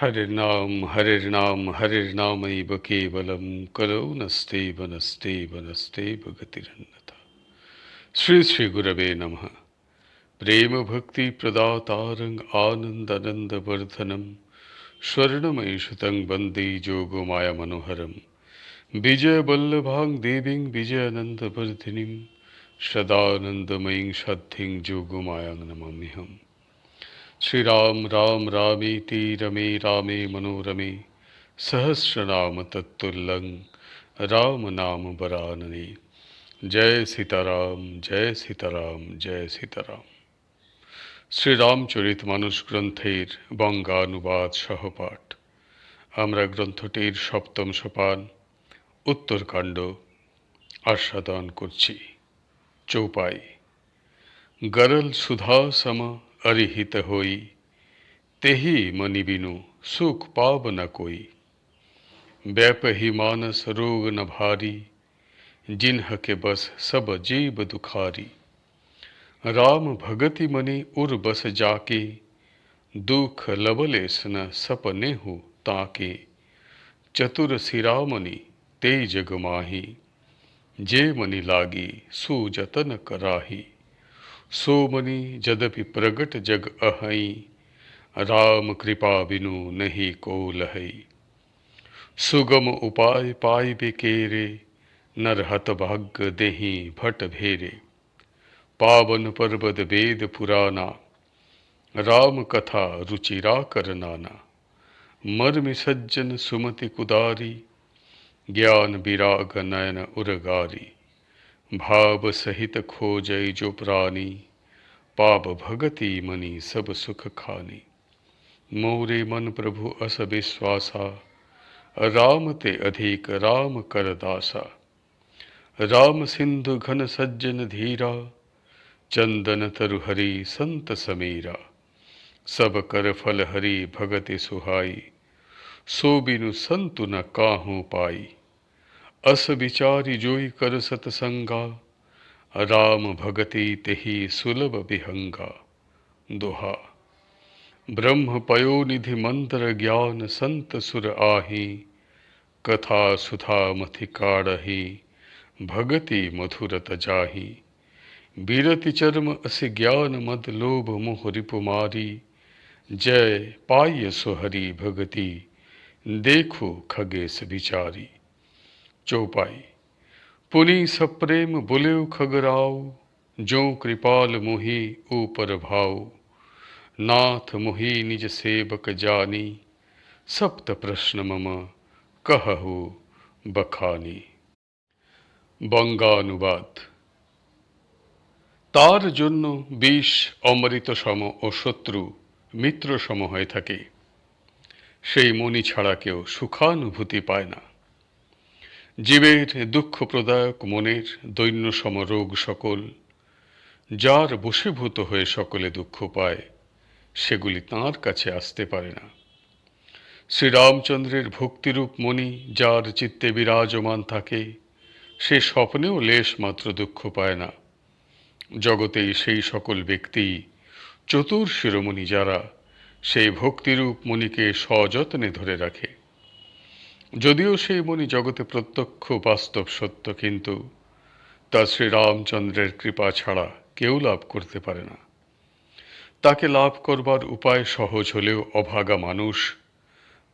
हरिर्नाम हरिर्नाम हरिर्नामैव केवलं कलौ नस्तेव नस्तेव नस्तेव गतिरन्यथा श्री श्री गुरवे नमः प्रेम भक्ति प्रदातारं आनन्दानन्दवर्धनं स्वर्णमयीषुतं वन्दे जोगमाया मनोहरं विजयवल्लभां देवीं विजयानन्दवर्धिनीं सदानन्दमयीं सद्धिं जोगमायां नमाम्यहम् শ্রীরাম রাম রামেতি রমে রামে মনোরমে সহস্রনাম তত্তুল্লং রাম নাম বরাননে। জয় সীতারাম জয় সীতারাম জয় সীতারাম। শ্রীরামচরিত মানুষ গ্রন্থের বঙ্গানুবাদ সহপাঠ। আমরা গ্রন্থটির সপ্তম সোপান, উত্তরকাণ্ড আস্বাদন করছি। চৌপাই। গরল সুধা সম अरिहित होई। तेही मनि बिनु सुख पाव न कोई। व्यापही मानस रोग न भारी जिन्ह के बस सब जीव दुखारी। राम भगति मनि उर बस जाके, दुख लवलेस न सपने हो ताके। चतुर सिरामणि ते जग माही, जे मनि लागी सुजतन कराही। सो मनि जदपि प्रगट जग अहई राम कृपा बिनु नहीं को लहई सुगम उपाय पाय बेकेरे नर हत भाग्य देही भट भेरे। पावन पर्वत वेद पुराना, राम कथा रुचिरा कर नाना। मर्मि सज्जन सुमति कुदारी, ज्ञान विराग नयन उरगारी। भाव सहित खोजय जो प्राणी, पाप भगति मनि सब सुख खानी। मोरे मन प्रभु अस विश्वासा, राम ते अधिक राम कर दासा। राम सिंधु घन सज्जन धीरा, चंदन तरु हरि संत समीरा। सब कर फल हरि भगति सुहाई, सो बिनु संतु न काहू पाई। अस विचारी जोई कर सतसंगा। राम भगति तेहि सुलभ विहंगा। दोहा। ब्रह्म पयो निधि मंत्र ज्ञान संत सुर आही। कथा सुधा मथि काढ़ही। भगति मधुरत जाही। बीरति चर्म अस ज्ञान मद लोभ मोह रिपुमारी जय पाय सोहरी भगति। देखो खगेश विचारी। चौपाई पुनि सप्रेम बुलेव खगराव जो कृपाल मोहि ऊपर भाव नाथ मोहि निज सेवक जानी सप्त प्रश्न मम कहु बखानी বঙ্গানুবাদ তার জন্য বিষ অমৃত সম ও শত্রু মিত্র সম হয়ে থাকে সেই মনি ছাড়া কেউ সুখানুভূতি পায় না জীবের দুঃখপ্রদায়ক মনের দৈন্যসম রোগ সকল, যার বশীভূত হয়ে সকলে দুঃখ পায়, সেগুলি তাঁর কাছে আসতে পারে না। শ্রীরামচন্দ্রের ভক্তিরূপ মণি, যার চিত্তে বিরাজমান থাকে, সে স্বপ্নেও লেশ মাত্র দুঃখ পায় না। জগতেই সেই সকল ব্যক্তি, চতুর শিরোমণি যারা, সেই ভক্তিরূপ মণিকে সযত্নে ধরে রাখে। যদিও সেই মণি জগতে প্রত্যক্ষ বাস্তব সত্য, কিন্তু তা শ্রীরামচন্দ্রের কৃপা ছাড়া কেউ লাভ করতে পারে না। তাকে লাভ করবার উপায় সহজ হলেও অভাগা মানুষ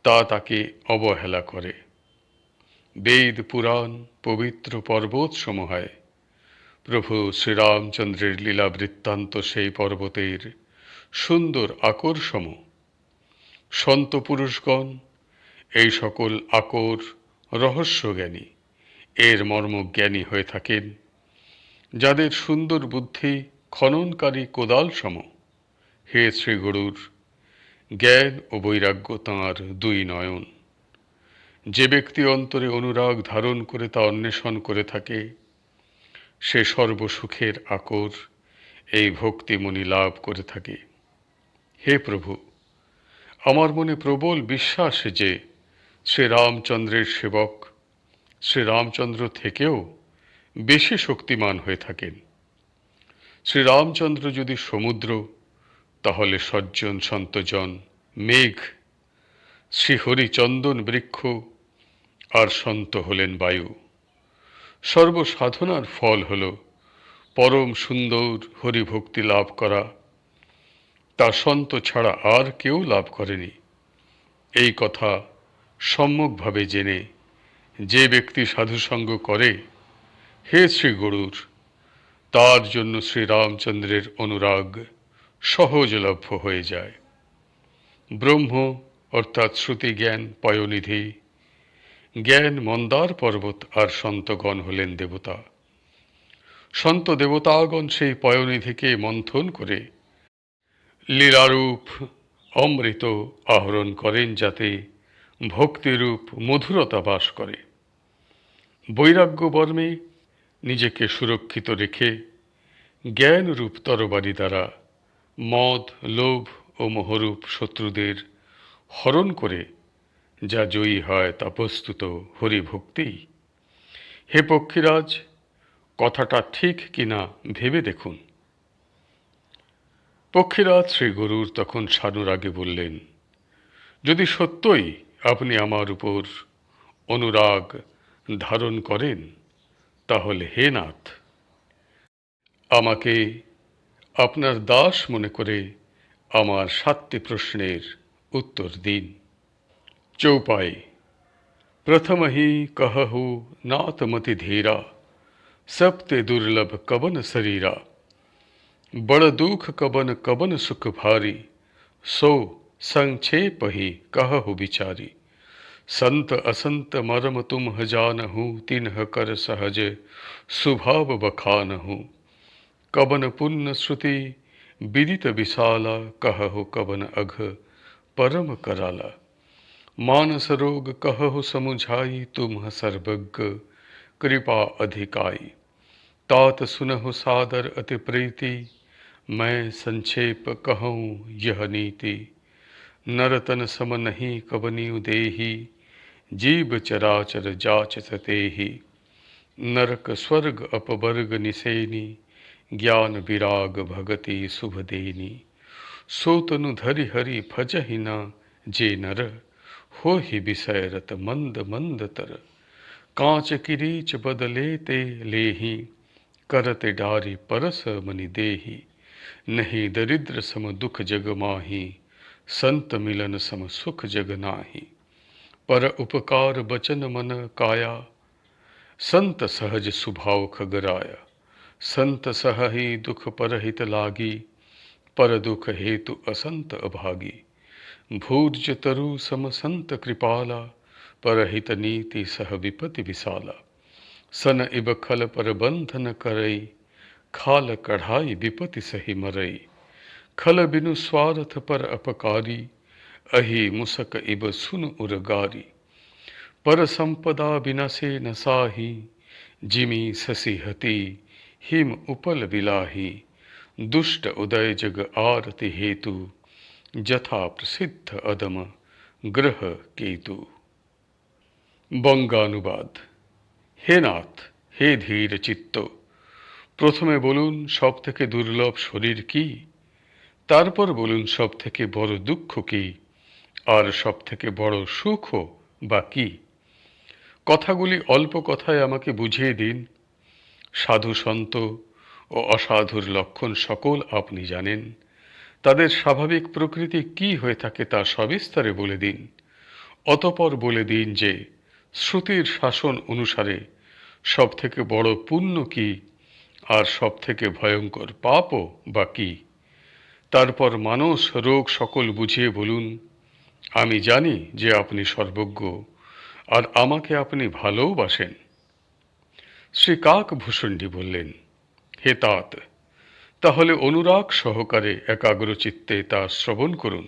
তা তাকে অবহেলা করে। বেদ, পুরাণ, পবিত্র পর্বত সমূহায় প্রভু শ্রীরামচন্দ্রের লীলা বৃত্তান্ত সেই পর্বতের সুন্দর আকর্ষম সন্ত পুরুষগণ এই সকল আকর রহস্যজ্ঞানী এর মর্মজ্ঞানী হয়ে থাকেন, যাদের সুন্দর বুদ্ধি খননকারী কোদাল সম হে শ্রীগুরুর, জ্ঞান ও বৈরাগ্য তাঁর দুই নয়ন। যে ব্যক্তি অন্তরে অনুরাগ ধারণ করে তা অন্বেষণ করে থাকে, সে সর্বসুখের আকর এই ভক্তিমণি লাভ করে থাকে। হে প্রভু, আমার মনে প্রবল বিশ্বাস যে শ্রীরামচন্দ্রের সেবক। শ্রীরামচন্দ্র থেকেও বেশি শক্তিমান হয়ে থাকেন। শ্রীরামচন্দ্র যদি সমুদ্র, তাহলে সজ্জন, সন্তজন, মেঘ শ্রীহরি চন্দন বৃক্ষ আর সন্ত হলেন বায়ু। সর্বসাধনার ফল হল পরম সুন্দর হরিভক্তি লাভ করা। তা সন্ত ছাড়া আর কেউ লাভ করেনি। এই কথা সম্যকভাবে জেনে, যে ব্যক্তি সাধুসঙ্গ করে, হে শ্রী গরুর তার জন্য শ্রীরামচন্দ্রের অনুরাগ সহজলভ্য হয়ে যায়। ব্রহ্ম, অর্থাৎ শ্রুতি জ্ঞান পয়নিধি, জ্ঞান মন্দার পর্বত আর সন্তগণ হলেন দেবতা। সন্ত দেবতাগণ সেই পয়নিধিকে মন্থন করে, লীলারূপ, অমৃত আহরণ করেন যাতে ভক্তিরূপ মধুরতা বাস করে। বৈরাগ্য বর্মে নিজেকে সুরক্ষিত রেখে জ্ঞানরূপ তরবারি দ্বারা মদ, লোভ ও মোহরূপ শত্রুদের হরণ করে, যা জয়ী হয় তা প্রস্তুত হরিভক্তি। হে পক্ষীরাজ, কথাটা ঠিক কিনা ভেবে দেখুন। পক্ষীরাজ শ্রী গরুর তখন সানুরাগে বললেন, যদি সত্যই আপনি আমার উপর অনুরাগ ধারণ করেন তাহলে হে নাথ আমাকে আপনার দাস মনে করে আমার সাতটি প্রশ্নের উত্তর দিন चौपाई प्रथम ही कहु नातमति धीरा सप्ते दुर्लभ कबन शरीरा बड़ दुख कबन कबन सुख भारी सो संक्षेप ही कह कहु बिचारी। संत असंत मरम तुम जानहु तिन्ह कर सहज, सुभाव बखानहु। कबन पुण्य श्रुति विदित विशाला कहु कबन अघ, परम कराला। मानस रोग कहु समुझाई, तुम सर्वज्ञ, कृपा अधिकाई। तात सुनहु सादर अति प्रीति, मैं संक्षेप कहूँ यह नीति। नरतन सम नहीं कबनी देही जीव चराचर जाच सतेही नरक स्वर्ग अपवर्ग निसेनी, ज्ञान विराग भगति शुभ देनी। सोतनु धरि हरि भजहि न जे नर हो ही विषयरत मंद मंद तर। कांच किरीच बदले ते लेही, करत डारी परस मनि देही। नहीं दरिद्र सम दुख जग माही संत मिलन सम सुख जग नाही। पर उपकार बचन मन काया। संत सहज सुभाव खगराया। संत सह ही दुख परहित लागी। पर दुख हेतु असंत अभागी। भूर्ज तरु सम संत कृपाला। परहित नीति सह विपति विशाला। सन इब खल पर बंधन करई। खाल कढ़ाई विपति सही मरई। खल बिनु स्वार्थ पर अपकारी अहि मुसक इब सुन उरगारी पर संपदा बिनसे न साही जिमी ससी हती हिम उपल बिलाही दुष्ट उदय जग आरति हेतु যথা প্রসিদ্ধ অদম গ্রহ কেতু বঙ্গানুবাদ হে নাথ হে ধীর চিত্ত প্রথমে বলুন সব থেকে দুর্লভ শরীর কি তারপর বলুন সব থেকে বড় দুঃখ কি? আর সব থেকে বড় সুখ বা কি? কথাগুলি অল্প কথায় আমাকে বুঝিয়ে দিন। সাধু সন্ত ও অসাধুর লক্ষণ সকল আপনি জানেন। তাদের স্বাভাবিক প্রকৃতি কি হয়ে থাকে তা সবিস্তারে বলে দিন। অতপর বলে দিন যে, শ্রুতির শাসন অনুসারে সব থেকে বড় পুণ্য কি? আর সব থেকে ভয়ঙ্কর পাপও বা কি? তারপর মানস রোগ সকল বুঝিয়ে বলুন, আমি জানি যে আপনি সর্বজ্ঞ, আর আমাকে আপনি ভালোবাসেন শ্রী কাক ভূষণ্ডী বললেন, হে তাত, তাহলে অনুরাগ সহকারে একাগ্র চিত্তে তা শ্রবণ করুন।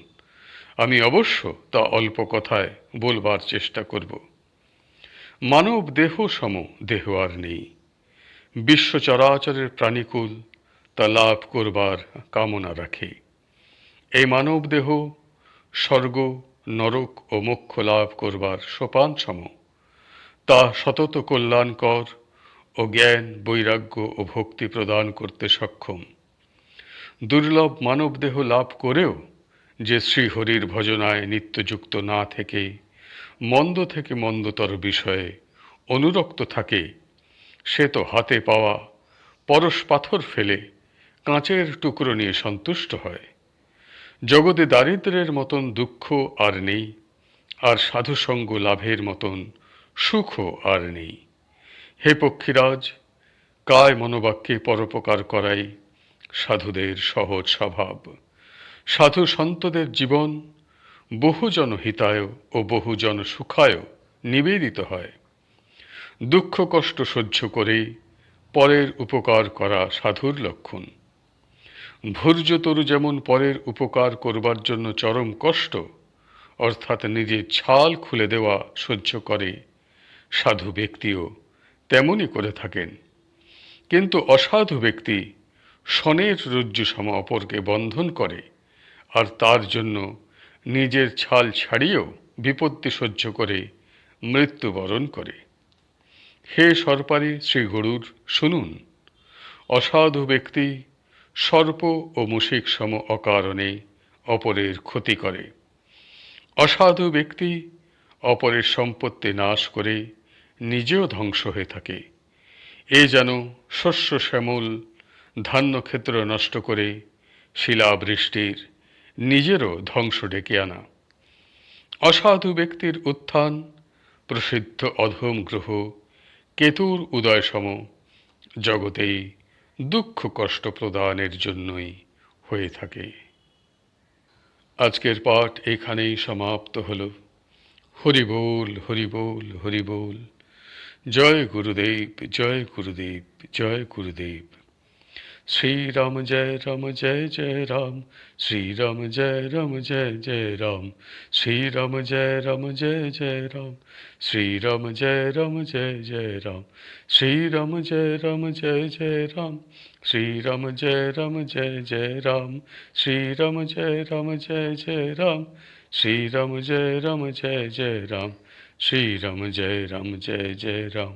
আমি অবশ্য তা অল্প কথায় বলবার চেষ্টা করব। মানব দেহ সম, দেহ আর নেই। বিশ্ব চরাচরের প্রাণীকুল তা লাভ করবার কামনা রাখে। এই মানব দেহ, স্বর্গ, নরক ও মোক্ষ লাভ করবার সোপান সম তা সতত কল্যাণকর ও জ্ঞান, বৈরাগ্য ও ভক্তি প্রদান করতে সক্ষম। দুর্লভ মানব দেহ লাভ করেও যে শ্রীহরির ভজনায় নিত্যযুক্ত না থেকে, মন্দ থেকে মন্দতর বিষয়ে অনুরক্ত থাকে, সে তো হাতে পাওয়া পরশ পাথর ফেলে কাঁচের টুকরো নিয়ে সন্তুষ্ট হয়। জগতে দারিদ্রের মতন দুঃখ আর নেই, আর সাধুসঙ্গ লাভের মতন সুখও আর নেই। হে পক্ষীরাজ, কায় মনোবাক্যে পরোপকার করাই সাধুদের সহজ স্বভাব। সাধু সন্তদের জীবন বহুজন হিতায় ও বহুজন সুখায় নিবেদিত হয়। দুঃখ কষ্ট সহ্য করে পরের উপকার করা সাধুর লক্ষণ। ভূর্যতরু যেমন পরের উপকার করবার জন্য চরম কষ্ট, অর্থাৎ নিজের ছাল খুলে দেওয়া সহ্য করে, সাধু ব্যক্তিও তেমনই করে থাকেন। কিন্তু অসাধু ব্যক্তি শনের রজ্জু সম অপরকে বন্ধন করে, আর তার জন্য নিজের ছাল ছাড়িয়েও বিপত্তি সহ্য করে, মৃত্যুবরণ করে। হে সরপারি শ্রী গরুর শুনুন, অসাধু ব্যক্তি সর্প ও মুশিক সম অকারণে অপরের ক্ষতি করে। অসাধু ব্যক্তি অপরের সম্পত্তি নাশ করে নিজেও ধ্বংস হয়ে থাকে। এ যেন শস্য শ্যামল, ধান্যক্ষেত্র নষ্ট করে শিলাবৃষ্টির নিজেরও ধ্বংস ডেকে আনা। অসাধু ব্যক্তির উত্থান, প্রসিদ্ধ অধম গ্রহ, কেতুর উদয় সম জগতেই দুঃখ কষ্ট প্রদানের জন্যই হয়ে থাকে। আজকের পাঠ এখানেই সমাপ্ত হল। হরিবোল হরিবোল হরি বল হরি বল। জয় গুরুদেব জয় গুরুদেব জয় গুরুদেব। श्री राम जय राम जय जय राम श्री राम जय राम जय जय राम श्री राम जय राम जय जय राम श्री राम जय राम जय जय राम श्री राम जय राम जय जय राम श्री राम जय राम जय जय राम श्री राम जय राम जय जय राम श्री राम जय राम जय जय राम श्री राम जय राम जय जय राम